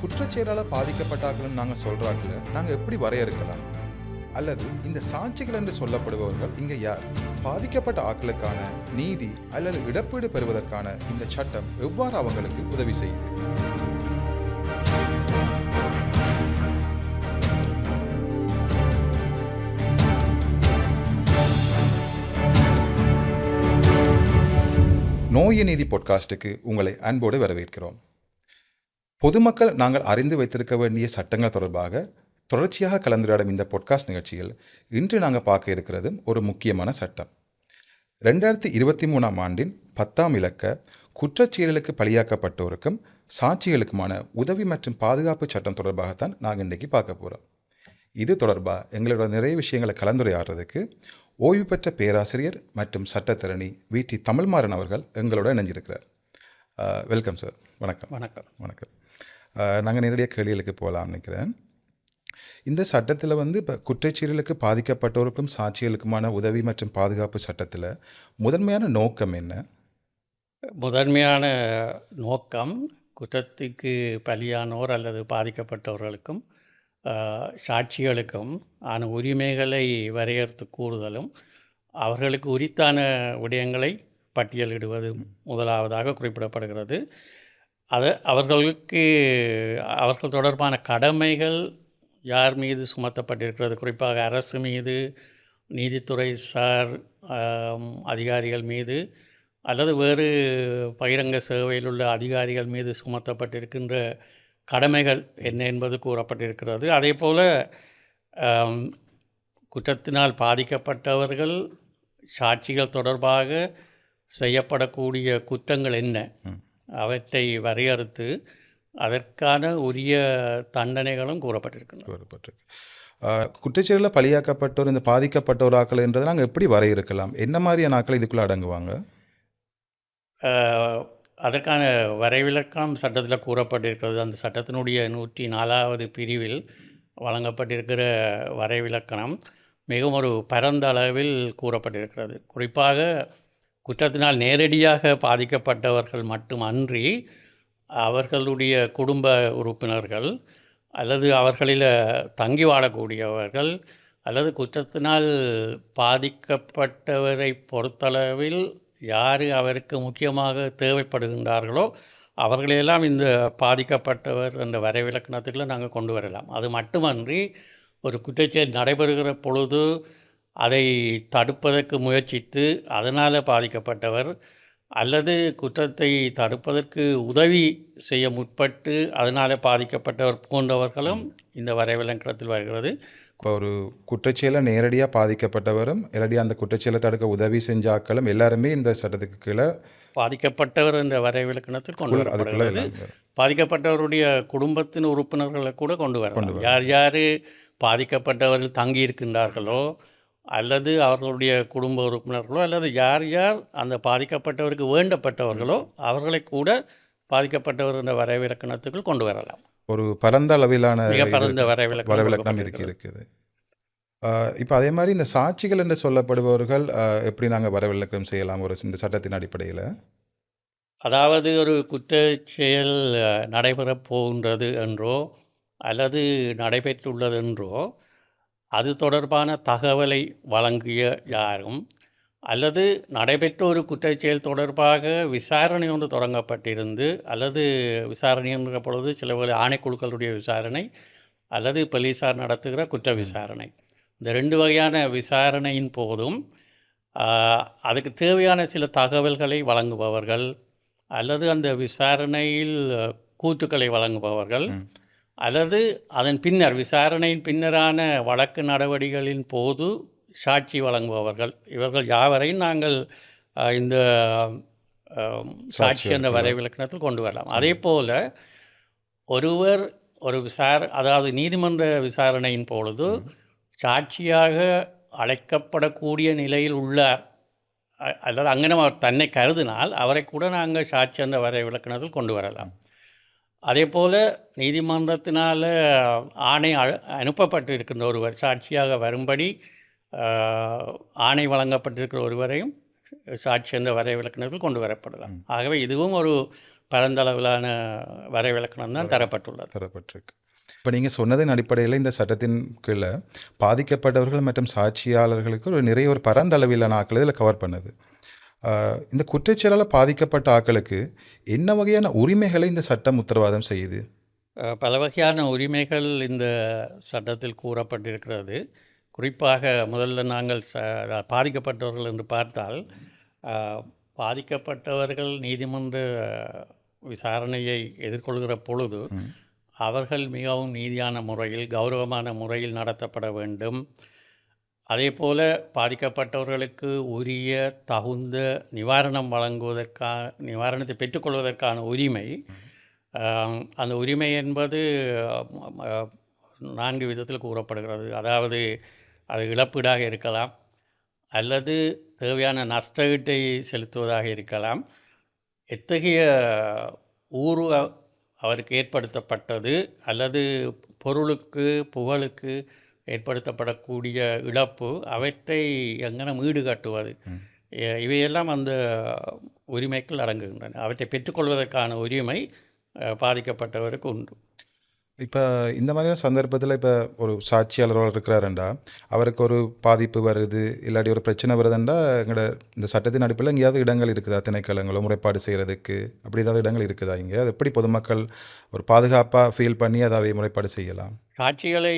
குற்றச்செயலால் பாதிக்கப்பட்டார்கள் நாங்கள் சொல்கிறாங்கள நாங்கள் எப்படி வரையறுக்கலாம்? அல்லது இந்த சாட்சிகள் என்று சொல்லப்படுபவர்கள் இங்கே யார்? பாதிக்கப்பட்ட ஆக்களுக்கான நீதி அல்லது இழப்பீடு பெறுவதற்கான இந்த சட்டம் எவ்வாறு அவங்களுக்கு உதவி செய்யுது? நோய நீதி பாட்காஸ்டுக்கு உங்களை அன்போடு வரவேற்கிறோம். பொதுமக்கள் நாங்கள் அறிந்து வைத்திருக்க வேண்டிய சட்டங்கள் தொடர்பாக தொடர்ச்சியாக கலந்துரையாடும் இந்த பாட்காஸ்ட் நிகழ்ச்சியில் இன்று நாங்கள் பார்க்க இருக்கிறதும் ஒரு முக்கியமான சட்டம். ரெண்டாயிரத்தி இருபத்தி மூணாம் ஆண்டின் பத்தாம் இலக்க குற்றச்செயலுக்கு பலியாக்கப்பட்டோருக்கும் சாட்சிகளுக்குமான உதவி மற்றும் பாதுகாப்பு சட்டம் தொடர்பாகத்தான் நாங்கள் இன்றைக்கி பார்க்க போகிறோம் இது தொடர்பாக எங்களோட நிறைய விஷயங்களை கலந்துரையாடுறதுக்கு ஓய்வு பெற்ற பேராசிரியர் மற்றும் சட்டத்திரணி வி டி தமிழ்மாறன் அவர்கள் எங்களோட இணைஞ்சிருக்கிறார். வெல்கம் சார் வணக்கம். வணக்கம். வணக்கம். நாங்கள் நேரடியாக கேள்விகளுக்கு போகலாம்னு நினைக்கிறேன். இந்த சட்டத்தில் வந்து இப்போ குற்றச்சீரலுக்கு பாதிக்கப்பட்டோருக்கும் சாட்சிகளுக்குமான உதவி மற்றும் பாதுகாப்பு சட்டத்தில் முதன்மையான நோக்கம் என்ன? முதன்மையான நோக்கம் குற்றத்துக்கு பலியானோர் அல்லது பாதிக்கப்பட்டவர்களுக்கும் சாட்சிகளுக்கும் ஆன உரிமைகளை வரையறுத்து கூறுதலும் அவர்களுக்கு உரித்தான விடயங்களை பட்டியலிடுவது முதலாவதாக குறிப்பிடப்படுகிறது. அதை அவர்களுக்கு அவர்கள் தொடர்பான கடமைகள் யார் மீது சுமத்தப்பட்டிருக்கிறது? குறிப்பாக அரசு மீது நீதித்துறை சார் அதிகாரிகள் மீது அல்லது வேறு பகிரங்க சேவையில் உள்ள அதிகாரிகள் மீது சுமத்தப்பட்டிருக்கின்ற கடமைகள் என்ன என்பது கூறப்பட்டிருக்கிறது. அதே போல் குற்றத்தினால் பாதிக்கப்பட்டவர்கள் சாட்சிகள் தொடர்பாக செய்யப்படக்கூடிய குற்றங்கள் என்ன? அவற்றை வரையறுத்து அதற்கான உரிய தண்டனைகளும் கூறப்பட்டிருக்கின்றன. கூறப்பட்டிருக்கு. குற்றச்செயலில் பலியாக்கப்பட்டோர் இந்த பாதிக்கப்பட்டோர் ஆக்கள் என்றதை நாங்கள் எப்படி வரையறுக்கலாம்? என்ன மாதிரியான ஆக்கள் இதுக்குள்ளே அடங்குவாங்க? அதற்கான வரைவிலக்கணம் சட்டத்தில் கூறப்பட்டிருக்கிறது. அந்த சட்டத்தினுடைய நூற்றி நாலாவது பிரிவில் வழங்கப்பட்டிருக்கிற வரைவிலக்கணம் மிகவும் ஒரு பரந்த அளவில் கூறப்பட்டிருக்கிறது. குறிப்பாக குற்றத்தினால் நேரடியாக பாதிக்கப்பட்டவர்கள் மட்டுமன்றி அவர்களுடைய குடும்ப உறுப்பினர்கள் அல்லது அவர்களில் தங்கி வாழக்கூடியவர்கள் அல்லது குற்றத்தினால் பாதிக்கப்பட்டவரை பொறுத்தளவில் யார் அவருக்கு முக்கியமாக தேவைப்படுகின்றார்களோ அவர்களையெல்லாம் இந்த பாதிக்கப்பட்டவர் என்ற வரைவிலக்கணத்துக்குள்ளே நாங்கள் கொண்டு வரலாம். அது மட்டுமன்றி ஒரு குற்றச்செயல் நடைபெறுகிற பொழுது அதை தடுப்பதற்கு முயற்சித்து அதனால் பாதிக்கப்பட்டவர் அல்லது குற்றத்தை தடுப்பதற்கு உதவி செய்ய முற்பட்டு அதனால் பாதிக்கப்பட்டவர் போன்றவர்களும் இந்த வரைவிலக்கணத்தில் வருகிறது. இப்போ ஒரு குற்றச்செயலை நேரடியாக பாதிக்கப்பட்டவரும் இல்லாட்டி அந்த குற்றச்செயலை தடுக்க உதவி செஞ்ச ஆக்களும் எல்லாருமே இந்த சட்டத்துக்கு கீழே பாதிக்கப்பட்டவர் என்ற வரைவிலக்கணத்தில் கொண்டு வரப்படுகிறது. பாதிக்கப்பட்டவருடைய குடும்பத்தின் உறுப்பினர்களை கூட கொண்டு வரலாம். யார் யார் பாதிக்கப்பட்டவர்கள் தங்கி இருக்கின்றார்களோ அல்லது அவர்களுடைய குடும்ப உறுப்பினர்களோ அல்லது யார் யார் அந்த பாதிக்கப்பட்டவருக்கு வேண்டப்பட்டவர்களோ அவர்களை கூட பாதிக்கப்பட்டவர் என்ற வரைவிலக்கணத்துக்குள் கொண்டு வரலாம். ஒரு பரந்த அளவிலான மிக பரந்த வரைவிலக்கணம் வரவிலக்கணம் இருக்கு இருக்குது இப்போ அதே மாதிரி இந்த சாட்சிகள் என்று சொல்லப்படுபவர்கள் எப்படி நாங்கள் வரவிலக்கம் செய்யலாம் ஒரு இந்த சட்டத்தின் அடிப்படையில்? அதாவது ஒரு குற்றச் செயல் நடைபெறப் போகின்றது என்றோ அல்லது நடைபெற்றுள்ளது என்றோ அது தொடர்பான தகவலை வழங்கிய யாரும் அல்லது நடைபெற்ற ஒரு குற்றச் செயல் தொடர்பாக விசாரணை ஒன்று தொடங்கப்பட்டிருந்து அல்லது விசாரணை என்கிற பொழுது சில ஆணைக்குழுக்களுடைய விசாரணை அல்லது போலீசார் நடத்துகிற குற்ற விசாரணை. இந்த ரெண்டு வகையான விசாரணையின் போதும் அதுக்கு தேவையான சில தகவல்களை வழங்குபவர்கள் அல்லது அந்த விசாரணையில் அஹ், கூற்றுக்களை வழங்குபவர்கள் அல்லது அதன் பின்னர் விசாரணையின் பின்னரான வழக்கு நடவடிக்கைகளின் போது சாட்சி வழங்குபவர்கள். இவர்கள் யாவரையும் நாங்கள் இந்த சாட்சி என்ற வரைவிலக்கணத்தில் கொண்டு வரலாம். அதே போல் ஒருவர் ஒரு விசார அதாவது நீதிமன்ற விசாரணையின் பொழுது சாட்சியாக அழைக்கப்படக்கூடிய நிலையில் உள்ளார். அல்லது அங்கே அவர் தன்னை கருதினால் அவரை கூட நாங்கள் சாட்சி என்ற வரை விளக்கணத்தில் கொண்டு வரலாம். அதே போல் நீதிமன்றத்தினால் ஆணை அ- அனுப்பப்பட்டு இருக்கின்ற ஒருவர் சாட்சியாக வரும்படி ஆணை வழங்கப்பட்டிருக்கிற ஒருவரையும் சாட்சி என்ற வரை விளக்கணத்தில் கொண்டு வரப்படலாம். ஆகவே இதுவும் ஒரு பரந்தளவிலான வரைவிலக்கணம் தான் தரப்பட்டுள்ளது. தரப்பட்டிருக்கு. இப்போ நீங்கள் சொன்னதின் அடிப்படையில் இந்த சட்டத்தின் கீழே பாதிக்கப்பட்டவர்கள் மற்றும் சாட்சியாளர்களுக்கு ஒரு நிறைய ஒரு பரந்த அளவிலான ஆக்களை இதில் கவர் பண்ணுது. இந்த குற்றச்செயலால் பாதிக்கப்பட்ட ஆக்களுக்கு என்ன வகையான உரிமைகளை இந்த சட்டம் உத்தரவாதம் செய்யுது? பல வகையான உரிமைகள் இந்த சட்டத்தில் கூறப்பட்டிருக்கிறது. குறிப்பாக முதல்ல நாங்கள் ச பாதிக்கப்பட்டவர்கள் என்று பார்த்தால் பாதிக்கப்பட்டவர்கள் நீதிமன்ற விசாரணையை எதிர்கொள்கிற பொழுது. அவர்கள் மிகவும் நீதியான முறையில் கௌரவமான முறையில் நடத்தப்பட வேண்டும். அதே போல் பாதிக்கப்பட்டவர்களுக்கு உரிய தகுந்த நிவாரணம் வழங்குவதற்கான நிவாரணத்தை பெற்றுக்கொள்வதற்கான உரிமை அந்த உரிமை என்பது நான்கு விதத்தில் கூறப்படுகிறது. அதாவது அது இழப்பீடாக இருக்கலாம் அல்லது தேவையான நஷ்டஈட்டை செலுத்துவதாக இருக்கலாம். எத்தகைய ஊறு அவருக்கு ஏற்படுத்தப்பட்டது அல்லது பொருளுக்கு புகழுக்கு ஏற்படுத்தப்படக்கூடிய இழப்பு அவற்றை எங்கனம் ஈடுகட்டுவது ம். எ- இவையெல்லாம் அந்த உரிமைக்குள் அடங்குகின்றன. அவற்றை பெற்றுக்கொள்வதற்கான உரிமை பாதிக்கப்பட்டவருக்கு உண்டு. இப்போ இந்த மாதிரியான சந்தர்ப்பத்தில் இப்போ ஒரு சாட்சியாளர் இருக்கிறாருண்டா அவருக்கு ஒரு பாதிப்பு வருது இல்லாட்டி ஒரு பிரச்சனை வருதுண்டா எங்களோட இந்த சட்டத்தின் அடிப்படையில் எங்கேயாவது இடங்கள் இருக்குதா? திணைக்களங்களோ முறைப்பாடு செய்கிறதுக்கு அப்படி ஏதாவது இடங்கள் இருக்குதா இங்கே? அது எப்படி பொதுமக்கள் ஒரு பாதுகாப்பாக ஃபீல் பண்ணி அதை முறைப்பாடு செய்யலாம்? சாட்சிகளை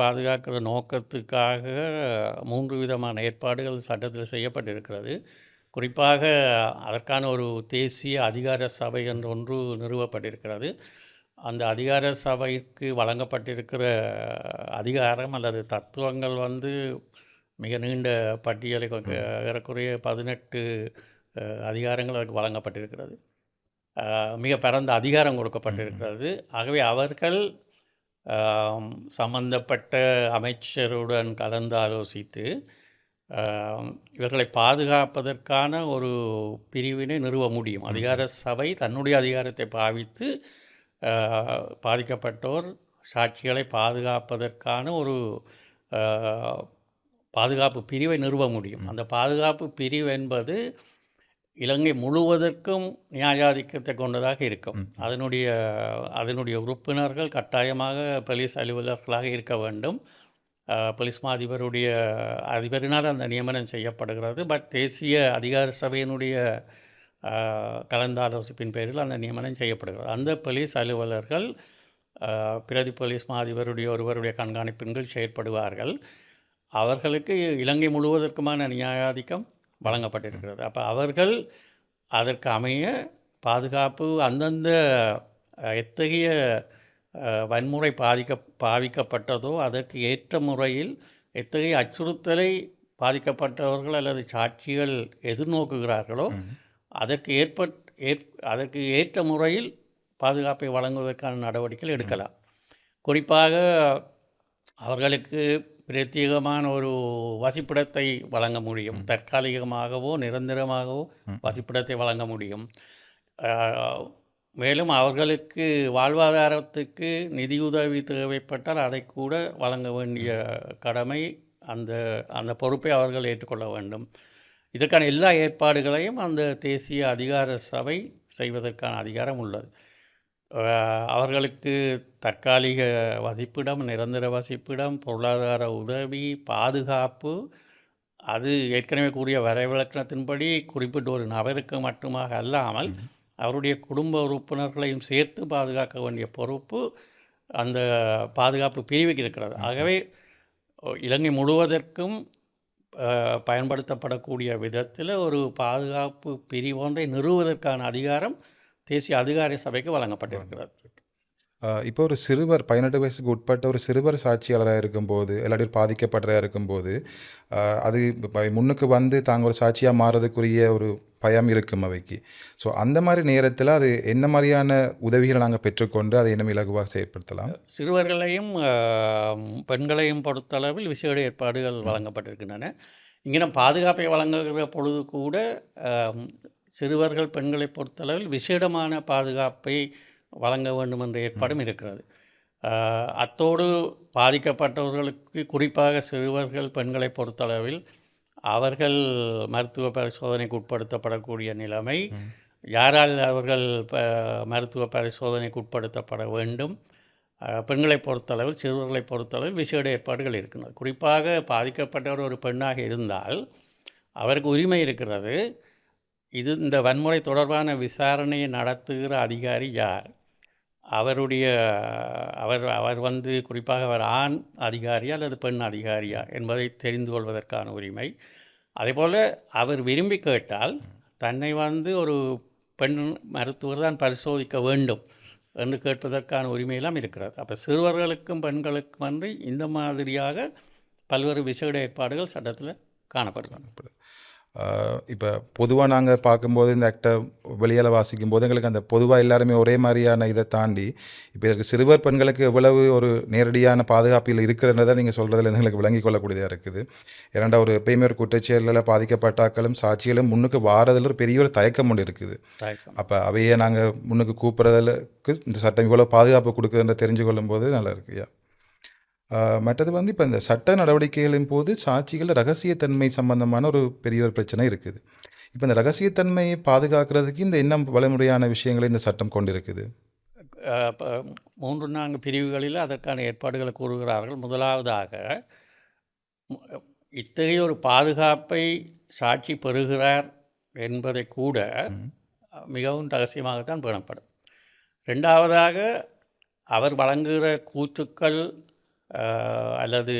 பாதுகாக்கிற நோக்கத்துக்காக மூன்று விதமான ஏற்பாடுகள் சட்டத்தில் செய்யப்பட்டிருக்கிறது. குறிப்பாக அதற்கான ஒரு தேசிய அதிகார சபை என்ற ஒன்று நிறுவப்பட்டிருக்கிறது. அந்த அதிகார சபைக்கு வழங்கப்பட்டிருக்கிற அதிகாரம் அல்லது தத்துவங்கள் வந்து மிக நீண்ட பட்டியலை ஏறக்குறைய பதினெட்டு அதிகாரங்கள் அதற்கு வழங்கப்பட்டிருக்கிறது. மிக பரந்த அதிகாரம் கொடுக்கப்பட்டிருக்கிறது. ஆகவே அவர்கள் சம்பந்தப்பட்ட அமைச்சருடன் கலந்து ஆலோசித்து இவர்களை பாதுகாப்பதற்கான ஒரு பிரிவினை நிறுவ முடியும். அதிகார சபை தன்னுடைய அதிகாரத்தை பாவித்து பாதிக்கப்பட்டோர் சாட்சிகளை பாதுகாப்பதற்கான ஒரு பாதுகாப்பு பிரிவை நிறுவ முடியும். அந்த பாதுகாப்பு பிரிவு என்பது இலங்கை முழுவதற்கும் நியாயாதிக்கத்தை கொண்டதாக இருக்கும். அதனுடைய அதனுடைய உறுப்பினர்கள் கட்டாயமாக போலீஸ் அலுவலர்களாக இருக்க வேண்டும். போலீஸ் மா அதிபருடைய அதிபரினால் அந்த நியமனம் செய்யப்படுகிறது. பட் தேசிய அதிகார சபையினுடைய கலந்தாலோசிப்பின் பேரில் அந்த நியமனம் செய்யப்படுகிறது. அந்த போலீஸ் அலுவலர்கள் பிரதி போலீஸ் மா அதிபருடைய ஒருவருடைய கண்காணிப்பின் கீழ் செயற்படுவார்கள். அவர்களுக்கு இலங்கை முழுவதற்குமான நியாயாதிக்கம் வழங்கப்பட்டிருக்கிறது. அப்போ அவர்கள் அதற்கு அமைய பாதுகாப்பு அந்தந்த எத்தகைய வன்முறை பாதிக்க பாவிக்கப்பட்டதோ அதற்கு ஏற்ற முறையில் எத்தகைய அச்சுறுத்தலை பாதிக்கப்பட்டவர்கள் அல்லது சாட்சிகள் எதிர்நோக்குகிறார்களோ அதற்கு ஏற்பட் ஏற் அதற்கு ஏற்ற முறையில் பாதுகாப்பை வழங்குவதற்கான நடவடிக்கைகள் எடுக்கலாம். குறிப்பாக அவர்களுக்கு பிரத்யேகமான ஒரு வசிப்பிடத்தை வழங்க முடியும். தற்காலிகமாகவோ நிரந்தரமாகவோ வசிப்பிடத்தை வழங்க முடியும். மேலும் அவர்களுக்கு வாழ்வாதாரத்துக்கு நிதியுதவி தேவைப்பட்டால் அதை கூட வழங்க வேண்டிய கடமை அந்த அந்த பொறுப்பை அவர்கள் ஏற்றுக்கொள்ள வேண்டும். இதற்கான எல்லா ஏற்பாடுகளையும் அந்த தேசிய அதிகார சபை செய்வதற்கான அதிகாரம் உள்ளது. அவர்களுக்கு தற்காலிக வசிப்பிடம் நிரந்தர வசிப்பிடம் பொருளாதார உதவி பாதுகாப்பு அது ஏற்கனவே கூறிய வரைவிலக்கணத்தின்படி குறிப்பிட்ட ஒரு நபருக்கு மட்டுமாக அல்லாமல் அவருடைய குடும்ப உறுப்பினர்களையும் சேர்த்து பாதுகாக்க வேண்டிய பொறுப்பு அந்த பாதுகாப்பு பிரிவுக்கு இருக்கிறது. ஆகவே இலங்கை முழுவதற்கும் பயன்படுத்தப்படக்கூடிய விதத்தில் ஒரு பாதுகாப்பு பிரிவொன்றை நிறுவுவதற்கான அதிகாரம் தேசிய அதிகார சபைக்கு வழங்கப்பட்டிருக்கிறது. இப்போ ஒரு சிறுவர் பதினெட்டு வயசுக்கு உட்பட்ட ஒரு சிறுவர் சாட்சியாளராக இருக்கும்போது இல்லாட்டி ஒரு பாதிக்கப்பட்டதாக இருக்கும்போது அது முன்னுக்கு வந்து தாங்க ஒரு சாட்சியாக மாறுறதுக்குரிய ஒரு பயம் இருக்கும் அவைக்கு. ஸோ அந்த மாதிரி நேரத்தில் அது என்ன மாதிரியான உதவிகளை நாங்கள் பெற்றுக்கொண்டு அதை இன்னும் இலகுவாக செயற்படுத்தலாம்? சிறுவர்களையும் பெண்களையும் பொறுத்தளவில் விசேட ஏற்பாடுகள் வழங்கப்பட்டிருக்கின்றன. இங்கே பாதுகாப்பை வழங்குகிற பொழுது கூட சிறுவர்கள் பெண்களை பொறுத்தளவில் விசேடமான பாதுகாப்பை வழங்க வேண்டும் என்ற ஏற்பாடும் இருக்கிறது. அத்தோடு பாதிக்கப்பட்டவர்களுக்கு குறிப்பாக சிறுவர்கள் பெண்களை பொறுத்தளவில் அவர்கள் மருத்துவ பரிசோதனைக்கு உட்படுத்தப்படக்கூடிய நிலைமை யாரால் அவர்கள் மருத்துவ பரிசோதனைக்கு உட்படுத்தப்பட வேண்டும்? பெண்களை பொறுத்தளவில் சிறுவர்களை பொறுத்தளவில் விசேட ஏற்பாடுகள் இருக்கின்றது குறிப்பாக பாதிக்கப்பட்டவர் ஒரு பெண்ணாக இருந்தால் அவருக்கு உரிமை இருக்கிறது. இது இந்த வன்முறை தொடர்பான விசாரணையை நடத்துகிற அதிகாரி யார்? அவருடைய அவர் அவர் வந்து குறிப்பாக அவர் ஆண் அதிகாரியா அல்லது பெண் அதிகாரியா என்பதை தெரிந்து கொள்வதற்கான உரிமை. அதேபோல் அவர் விரும்பி கேட்டால் தன்னை வந்து ஒரு பெண் மருத்துவர் தான் பரிசோதிக்க வேண்டும் என்று கேட்பதற்கான உரிமையெல்லாம் இருக்கிறது. அப்போ சிறுவர்களுக்கும் பெண்களுக்கும் வந்து இந்த மாதிரியாக பல்வேறு விசேட ஏற்பாடுகள் சட்டத்தில் காணப்படுகிறது. இப்போ பொதுவாக நாங்கள் பார்க்கும்போது இந்த ஆக்டை வெளியால் வாசிக்கும் போது எங்களுக்கு அந்த பொதுவாக எல்லாருமே ஒரே மாதிரியான இதை தாண்டி இப்போ இதற்கு சிறுவர் பெண்களுக்கு எவ்வளவு ஒரு நேரடியான பாதுகாப்பில் இருக்கிறன்றதை நீங்கள் சொல்கிறதுல எங்களுக்கு விளங்கிக் கொள்ளக்கூடியதாக இருக்குது. ஏன்னாண்டா ஒரு எப்பயுமே ஒரு குற்றச்செயலில் பாதிக்கப்பட்டாக்களும் சாட்சிகளும் முன்னுக்கு வாரதில் ஒரு பெரிய ஒரு தயக்கம் ஒன்று இருக்குது. அப்போ அவையே நாங்கள் முன்னுக்கு கூப்பிட்றதுக்கு இந்த சட்டம் இவ்வளோ பாதுகாப்பு கொடுக்குதுன்ற தெரிஞ்சு கொள்ளும்போது நல்லா இருக்குயா மற்றது வந்து இப்போ இந்த சட்ட நடவடிக்கைகளின் போது சாட்சிகள் ரகசியத்தன்மை சம்பந்தமான ஒரு பெரிய ஒரு பிரச்சனை இருக்குது. இப்போ இந்த ரகசியத்தன்மையை பாதுகாக்கிறதுக்கு இந்த என்ன வழிமுறையான விஷயங்களை இந்த சட்டம் கொண்டிருக்குது? மூன்று நான்கு பிரிவுகளில் அதற்கான ஏற்பாடுகளை கூறுகிறார்கள். முதலாவதாக இத்தகைய ஒரு பாதுகாப்பை சாட்சி பெறுகிறார் என்பதை கூட. மிகவும் ரகசியமாகத்தான் பேணப்படும். ரெண்டாவதாக அவர் வழங்குகிற கூற்றுக்கள் அல்லது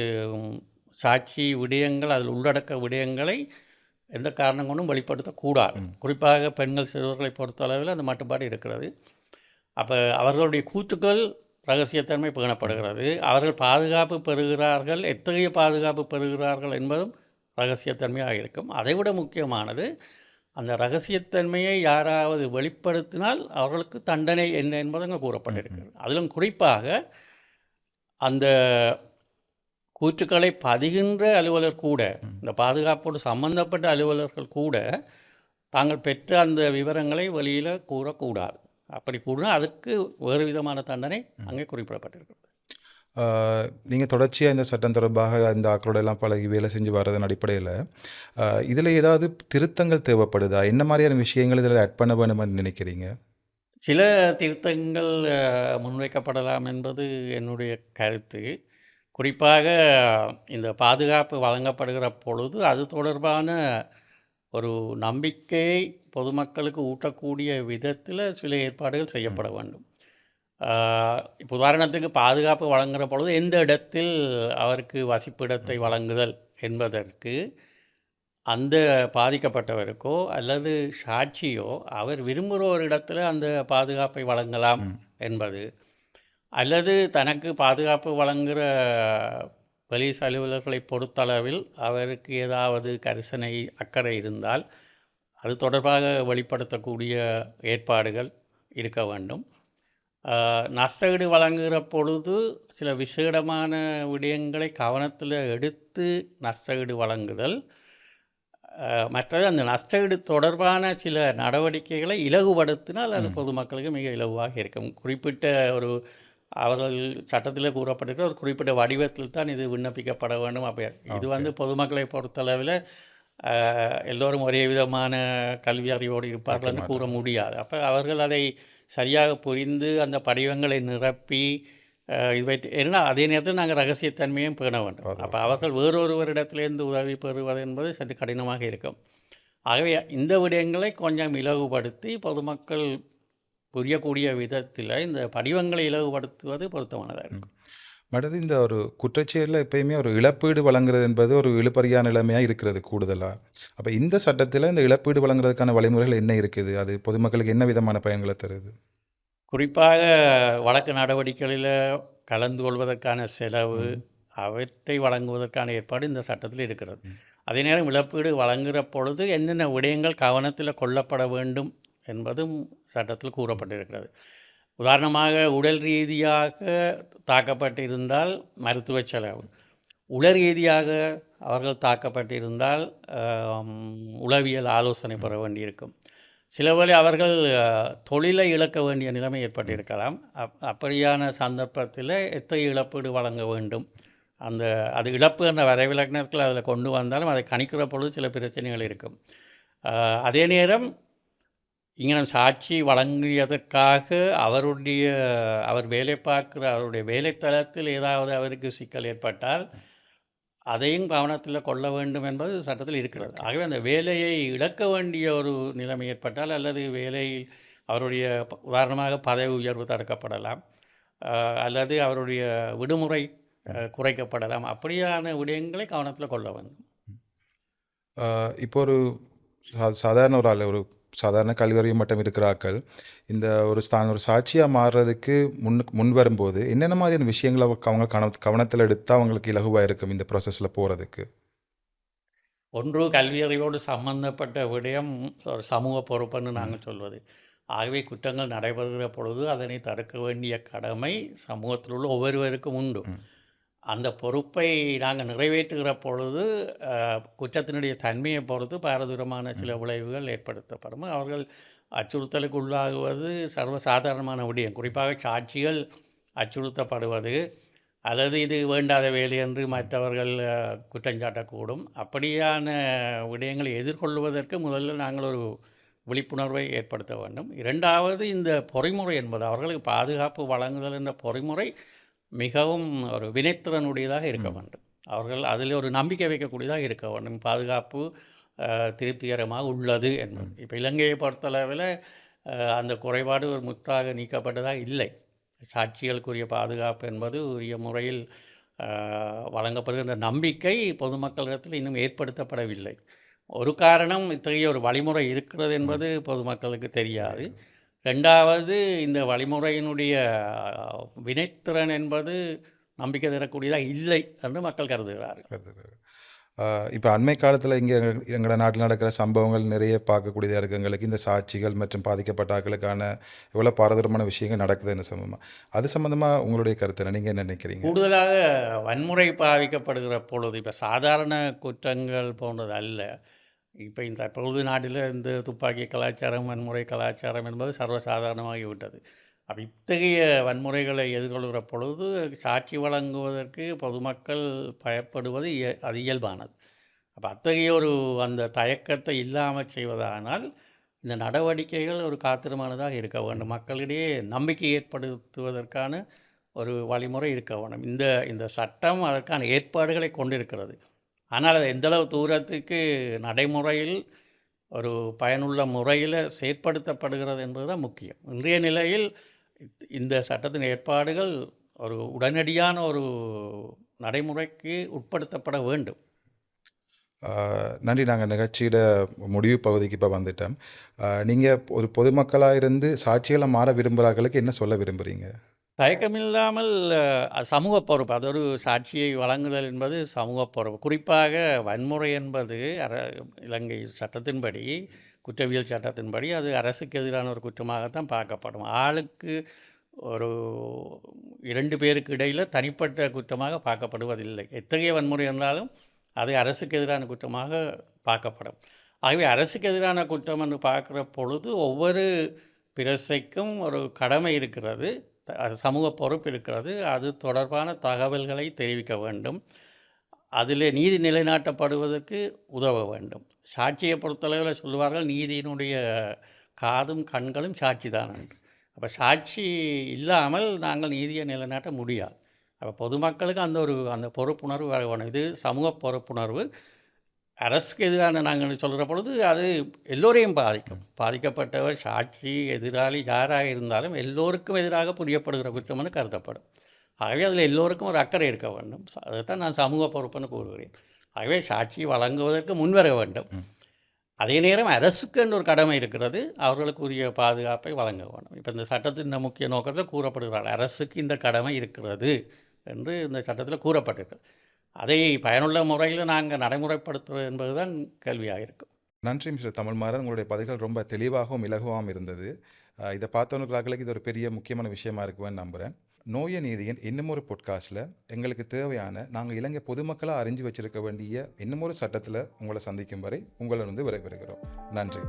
சாட்சி விடயங்கள் அதில் உள்ளடக்க விடயங்களை எந்த காரணம் கொண்டும் வெளிப்படுத்தக்கூடாது. குறிப்பாக பெண்கள் சிறுவர்களை பொறுத்தளவில் அந்த மட்டுப்பாடு இருக்கிறது. அப்போ அவர்களுடைய கூற்றுக்கள் ரகசியத்தன்மை பேணப்படுகிறது. அவர்கள் பாதுகாப்பு பெறுகிறார்கள். எத்தகைய பாதுகாப்பு பெறுகிறார்கள் என்பதும் ரகசியத்தன்மையாக இருக்கும். அதைவிட முக்கியமானது அந்த ரகசியத்தன்மையை யாராவது வெளிப்படுத்தினால் அவர்களுக்கு தண்டனை என்ன என்பது அங்கே கூறப்பட்டிருக்கிறது. அதிலும் குறிப்பாக அந்த கூற்றுக்களை பதிகின்ற அலுவலர் கூட இந்த பாதுகாப்போடு சம்பந்தப்பட்ட அலுவலர்கள் கூட தாங்கள் பெற்ற அந்த விவரங்களை வெளியில் கூறக்கூடாது. அப்படி கூறினா அதுக்கு வேறு விதமான தண்டனை அங்கே குறிப்பிடப்பட்டிருக்கிறது. நீங்கள் தொடர்ச்சியாக இந்த சட்டம் தொடர்பாக இந்த ஆக்களோட எல்லாம் பழகி வேலை செஞ்சு வர்றதன் அடிப்படையில் இதில் ஏதாவது திருத்தங்கள் தேவைப்படுதா? என்ன மாதிரியான விஷயங்கள் இதில் ஆட் பண்ண வேணும்னு நினைக்கிறீங்க? சில திருத்தங்கள் முன்வைக்கப்படலாம் என்பது என்னுடைய கருத்து. குறிப்பாக இந்த பாதுகாப்பு வழங்கப்படுகிற பொழுது அது தொடர்பான ஒரு நம்பிக்கையை பொதுமக்களுக்கு ஊட்டக்கூடிய விதத்தில் சில ஏற்பாடுகள் செய்யப்பட வேண்டும். இப்போ உதாரணத்துக்கு பாதுகாப்பு வழங்குகிற பொழுது எந்த இடத்தில் அவருக்கு வசிப்பிடத்தை வழங்குதல் என்பதற்கு அந்த பாதிக்கப்பட்டவருக்கோ அல்லது சாட்சியோ அவர் விரும்புகிற ஒரு இடத்துல அந்த பாதுகாப்பை வழங்கலாம் என்பது. அல்லது தனக்கு பாதுகாப்பு வழங்குகிற போலீஸ் அலுவலர்களை பொறுத்தளவில் அவருக்கு ஏதாவது கரிசனை அக்கறை இருந்தால் அது தொடர்பாக வெளிப்படுத்தக்கூடிய ஏற்பாடுகள் இருக்க வேண்டும். நஷ்டஈடு வழங்குகிற பொழுது சில விசேடமான விடயங்களை கவனத்தில் எடுத்து நஷ்டஈடு வழங்குதல் மற்றது அந்த நஷ்டஈடு தொடர்பான சில நடவடிக்கைகளை இலகுபடுத்தினால் அது பொதுமக்களுக்கு மிக இலகுவாக இருக்கும். குறிப்பிட்ட ஒரு அவர்கள் சட்டத்தில் கூறப்பட்டிருக்கிற ஒரு குறிப்பிட்ட வடிவத்தில் தான் இது விண்ணப்பிக்கப்பட வேண்டும். அப்போ இது வந்து பொதுமக்களை பொறுத்தளவில் எல்லோரும் ஒரே விதமான கல்வி அறிவோடு இருப்பார்கள்னு கூற முடியாது. அப்போ அவர்கள் அதை சரியாக புரிந்து அந்த படிவங்களை நிரப்பி இது ஏன்னா அதே நேரத்தில் நாங்கள் ரகசியத்தன்மையும் பேண வேண்டும். அப்போ அவர்கள் வேறொருவரிடத்திலிருந்து உதவி பெறுவது என்பது சற்று கடினமாக இருக்கும். ஆகவே இந்த விடயங்களை கொஞ்சம் இலகுபடுத்தி பொதுமக்கள் புரியக்கூடிய விதத்தில் இந்த படிவங்களை இலகுபடுத்துவது பொருத்தமானதாக இருக்கும். மற்றது இந்த ஒரு குற்றச்செயலில் எப்பயுமே ஒரு இழப்பீடு வழங்குறது என்பது ஒரு இழுபறியான நிலைமையாக இருக்கிறது கூடுதலாக அப்போ இந்த சட்டத்தில் இந்த இழப்பீடு வழங்குறதுக்கான வழிமுறைகள் என்ன இருக்குது? அது பொதுமக்களுக்கு என்ன விதமான பயன்களை தருது? குறிப்பாக வழக்கு நடவடிக்கைகளில் கலந்து கொள்வதற்கான செலவு அவற்றை வழங்குவதற்கான ஏற்பாடு இந்த சட்டத்தில் இருக்கிறது. அதே நேரம் இழப்பீடு வழங்குகிற பொழுது என்னென்ன விடயங்கள் கவனத்தில் கொள்ளப்பட வேண்டும் என்பதும் சட்டத்தில் கூறப்பட்டிருக்கிறது. உதாரணமாக உடல் ரீதியாக தாக்கப்பட்டிருந்தால் மருத்துவ செலவு. உள ரீதியாக அவர்கள் தாக்கப்பட்டிருந்தால் உளவியல் ஆலோசனை பெற வேண்டியிருக்கும். சில வேளை அவர்கள் தொழிலை இழக்க வேண்டிய நிலைமை ஏற்பட்டிருக்கலாம். அப் அப்படியான சந்தர்ப்பத்தில் எத்தகைய இழப்பீடு வழங்க வேண்டும்? அந்த அது இழப்பு என்ற வரைவிலக்கணத்தில் அதில் கொண்டு வந்தாலும் அதை கணிக்கிற பொழுது சில பிரச்சனைகள் இருக்கும். அதே நேரம் இங்ஙனம் சாட்சி வழங்கியதற்காக அவருடைய அவர் வேலை பார்க்குற அவருடைய வேலைத்தளத்தில் ஏதாவது அவருக்கு சிக்கல் ஏற்பட்டால், அதையும் கவனத்தில் கொள்ள வேண்டும் என்பது சட்டத்தில் இருக்கிறது. ஆகவே அந்த வேலையை இழக்க வேண்டிய ஒரு நிலைமை ஏற்பட்டால், அல்லது வேலையில் அவருடைய உதாரணமாக பதவி உயர்வு தடுக்கப்படலாம். அல்லது அவருடைய விடுமுறை குறைக்கப்படலாம். அப்படியான விடயங்களை கவனத்தில் கொள்ள வேண்டும். இப்போ ஒரு சாதாரண ஒரு ஆள், ஒரு சாதாரண கல்வி மட்டம் இருக்கிற ஆட்கள், இந்த ஒரு தான் ஒரு சாட்சியா மாறுறதுக்கு முன்னுக்கு முன் வரும்போது, என்னென்ன மாதிரியான விஷயங்கள அவங்க கவன கவனத்தில் எடுத்தா அவங்களுக்கு இலகுவா இருக்கும் இந்த ப்ராசஸ்ல போறதுக்கு? ஒன்று கல்வியறிவோடு சம்பந்தப்பட்ட விடயம் ஒரு சமூக பொறுப்புன்னு நாங்க சொல்வது. ஆகவே குற்றங்கள் நடைபெறுகிற பொழுது அதனை தடுக்க வேண்டிய கடமை சமூகத்தில் உள்ள ஒவ்வொருவருக்கும் உண்டு. அந்த பொறுப்பை நாங்க நிறைவேற்றுகிற பொழுது, குற்றத்தினுடைய தன்மையை பொறுத்து பாரதூரமான சில. விளைவுகள் ஏற்படுத்தப்படும். அவர்கள் அச்சுறுத்தலுக்கு உள்ளாகுவது சர்வசாதாரணமான விடயம். குறிப்பாக சாட்சிகள் அச்சுறுத்தப்படுவது, அல்லது இது வேண்டாத வேலை என்று மற்றவர்கள் குற்றஞ்சாட்டக்கூடும். அப்படியான விடயங்களை எதிர்கொள்வதற்கு முதலில் நாங்கள் ஒரு விழிப்புணர்வை ஏற்படுத்த வேண்டும். 2வது இந்த பொறிமுறை என்பது அவர்களுக்கு பாதுகாப்பு வழங்குதல் என்ற பொறிமுறை மிகவும் ஒரு வினைத்திறனுடையதாக இருக்க. வேண்டும். அவர்கள் அதில் ஒரு நம்பிக்கை வைக்கக்கூடியதாக இருக்க வேண்டும். பாதுகாப்பு திருப்திகரமாக உள்ளது என்பது. இப்ப இலங்கையை பொறுத்தளவில அந்த குறைபாடு ஒரு முற்றாக நீக்கப்பட்டதா இல்லை. சாட்சிகளுக்குரிய பாதுகாப்பு என்பது உரிய முறையில் வழங்கப்படுகின்ற நம்பிக்கை பொதுமக்களிடத்தில் இன்னும் ஏற்படுத்தப்படவில்லை. ஒரு காரணம் இத்தகைய ஒரு வழிமுறை இருக்கிறது. என்பது பொதுமக்களுக்கு தெரியாது. 2வது இந்த வழிமுறையினுடைய வினைத்திறன் என்பது நம்பிக்கை தரக்கூடியதா இல்லை என்று மக்கள் கருதுகிறார்கள். இப்ப அண்மை காலத்துல இங்க எங்கட நாட்டில் நடக்கிற சம்பவங்கள் நிறைய பார்க்கக்கூடியதா இருக்கு. எங்களுக்கு இந்த சாட்சிகள் மற்றும் பாதிக்கப்பட்ட ஆட்களுக்கான எவ்வளோ பாரதூரமான விஷயங்கள் நடக்குதுன்னு சம்பந்தமா. அது சம்பந்தமா உங்களுடைய கருத்து என்ன? நீங்க என்ன நினைக்கிறீங்க? கூடுதலாக வன்முறை பாவிக்கப்படுகிற பொழுது, இப்ப சாதாரண குற்றங்கள் போன்றது அல்ல. இப்போ இந்த தற்பொழுது நாட்டில் இந்த துப்பாக்கி கலாச்சாரம், வன்முறை கலாச்சாரம் என்பது சர்வசாதாரணமாகிவிட்டது. அப்போ இத்தகைய வன்முறைகளை எதிர்கொள்கிற பொழுது, சாட்சி வழங்குவதற்கு பொதுமக்கள் பயப்படுவது இய அது இயல்பானது. அப்போ அத்தகைய ஒரு அந்த தயக்கத்தை இல்லாமல் செய்வதானால், இந்த நடவடிக்கைகள் ஒரு காத்திரமானதாக இருக்க வேண்டும். மக்களிடையே நம்பிக்கை ஏற்படுத்துவதற்கான ஒரு வழிமுறை இருக்க வேண்டும். இந்த இந்த சட்டம் அதற்கான ஏற்பாடுகளை கொண்டிருக்கிறது. ஆனால் அது எந்தளவு தூரத்துக்கு நடைமுறையில் ஒரு பயனுள்ள முறையில் செயற்படுத்தப்படுகிறது என்பது தான் முக்கியம். இன்றைய நிலையில் இந்த சட்டத்தின் ஏற்பாடுகள் ஒரு உடனடியான ஒரு நடைமுறைக்கு உட்படுத்தப்பட வேண்டும். நன்றி. நாங்கள் நிகழ்ச்சியோட முடிவு பகுதிக்கு இப்போ வந்துட்டோம். நீங்கள் ஒரு பொதுமக்களாக இருந்து சாட்சிகளை மாற விரும்புகிறார்களுக்கு என்ன சொல்ல விரும்புறீங்க? தயக்கமில்லாமல் சமூக பொறுப்பு. அது ஒரு சாட்சியை வழங்குதல் என்பது சமூக பொறுப்பு. குறிப்பாக வன்முறை என்பது அர இலங்கை சட்டத்தின்படி, குற்றவியல் சட்டத்தின்படி அது அரசுக்கு எதிரான ஒரு குற்றமாகத்தான் பார்க்கப்படும். ஆளுக்கு ஒரு இரண்டு பேருக்கு இடையில் தனிப்பட்ட குற்றமாக பார்க்கப்படுவதில்லை. எத்தகைய வன்முறை என்றாலும் அது அரசுக்கு எதிரான குற்றமாக பார்க்கப்படும். ஆகவே அரசுக்கு எதிரான குற்றம் என்று பார்க்குற பொழுது, ஒவ்வொரு பிரசைக்கும் ஒரு கடமை இருக்கிறது. அது சமூக பொறுப்பு இருக்கிறது. அது தொடர்பான தகவல்களை தெரிவிக்க வேண்டும். அதில் நீதி நிலைநாட்டப்படுவதற்கு உதவ வேண்டும். சாட்சியை பொறுத்தளவில் சொல்லுவார்கள், நீதியினுடைய காதும், கண்களும் சாட்சி தான் என்று. அப்போ சாட்சி இல்லாமல் நாங்கள் நீதியை நிலைநாட்ட முடியாது. அப்போ பொதுமக்களுக்கு அந்த ஒரு அந்த பொறுப்புணர்வு வர வேணும். இது சமூக பொறுப்புணர்வு. அரசுக்கு எதிரான நாங்கள் சொல்கிற பொழுது, அது எல்லோரையும் பாதிக்கும். பாதிக்கப்பட்டவர், சாட்சி, எதிராளி யாராக இருந்தாலும் எல்லோருக்கும் எதிராக புரியப்படுகிற குற்றம் என்று கருதப்படும். ஆகவே அதில் எல்லோருக்கும் ஒரு அக்கறை இருக்க வேண்டும். அதைத்தான் நான் சமூக பொறுப்புன்னு கூறுகிறேன். ஆகவே சாட்சி வழங்குவதற்கு முன்வர வேண்டும். அதே நேரம் அரசுக்கு என்று ஒரு கடமை இருக்கிறது. அவர்களுக்குரிய பாதுகாப்பை வழங்க வேண்டும். இப்ப இந்த சட்டத்தின் முக்கிய நோக்கத்தில் கூறப்படுகிறார்கள். அரசுக்கு இந்த கடமை இருக்கிறது என்று இந்த சட்டத்தில் கூறப்பட்டிருக்கிறது. அதை பயனுள்ள முறையில் நாங்கள் நடைமுறைப்படுத்துவது என்பதுதான் கேள்வியாக இருக்கும். நன்றி மிஸ்டர் தமிழ்மாறன். உங்களுடைய பதில்கள் ரொம்ப தெளிவாகவும், இலகுவாகவும் இருந்தது. இதை பார்த்தவனுக்கு பார்த்தவர்களுக்கு இது ஒரு பெரிய முக்கியமான விஷயமா இருக்குவேன் நம்புகிறேன் நோய நீதியின் இன்னுமொரு பொட்காஸ்டில் எங்களுக்கு தேவையான, நாங்கள் இலங்கை பொதுமக்களாக அறிஞ்சு வச்சிருக்க வேண்டிய இன்னுமொரு சட்டத்தில் உங்களை சந்திக்கும் வரை உங்களை வந்து விடைபெறுகிறோம். நன்றி.